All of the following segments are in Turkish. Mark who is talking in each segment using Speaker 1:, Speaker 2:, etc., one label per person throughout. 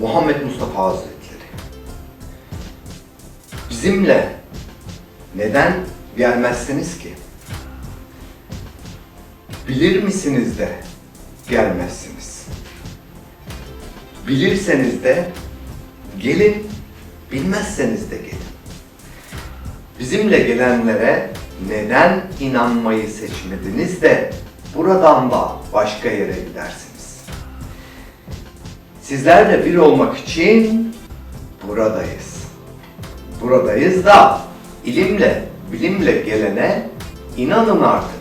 Speaker 1: Muhammed Mustafa Hazretleri bizimle neden gelmezsiniz ki? Bilir misiniz de gelmezsiniz. Bilirseniz de gelin, bilmezseniz de gelin. Bizimle gelenlere neden inanmayı seçmediniz de buradan da başka yere gidersiniz? Sizlerle bir olmak için buradayız. Buradayız da ilimle, bilimle gelene inanın artık.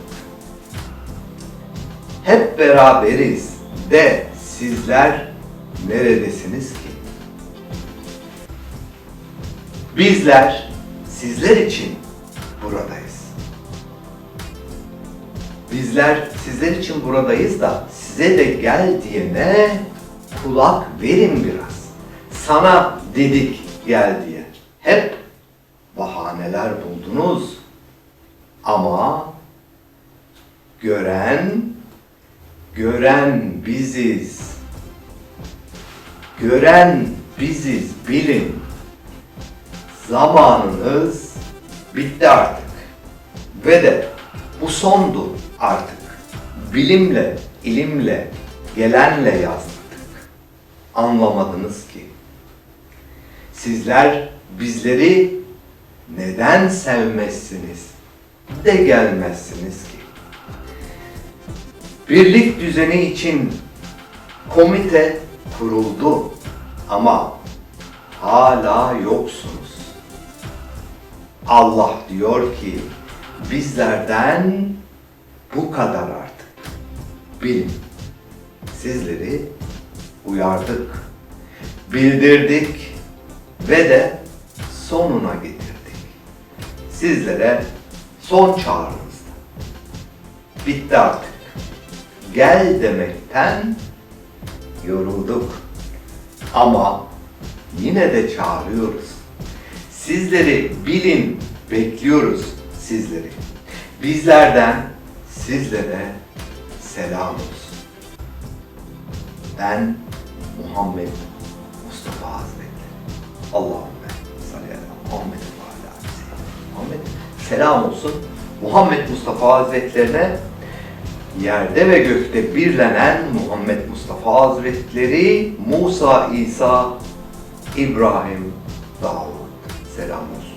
Speaker 1: Hep beraberiz de sizler neredesiniz ki? Bizler sizler için buradayız. Bizler sizler için buradayız da size de gel diyene kulak verin biraz. Sana dedik gel diye. Hep bahaneler buldunuz. Ama gören gören biziz. Gören biziz bilin. Zamanınız bitti artık. Ve de bu sondu artık. Bilimle, ilimle, gelenle yazdık. Anlamadınız ki. Sizler bizleri neden sevmezsiniz de gelmezsiniz ki. Birlik düzeni için komite kuruldu ama hala yoksunuz. Allah diyor ki bizlerden bu kadar artık. Bilin sizleri uyardık, bildirdik ve de sonuna getirdik. Sizlere son çağrımızdı. Bitti artık. Gel demekten yorulduk. Ama yine de çağırıyoruz. Sizleri bilin, bekliyoruz sizleri. Bizlerden sizlere selam olsun. Ben Muhammed Mustafa Hazretleri. Allahümme salli ala Muhammed ve ala Muhammed. Selam olsun. Muhammed Mustafa Hazretlerine yerde ve gökte birlenen Muhammed Mustafa Hazretleri, Musa, İsa, İbrahim, Davud. Selam olsun.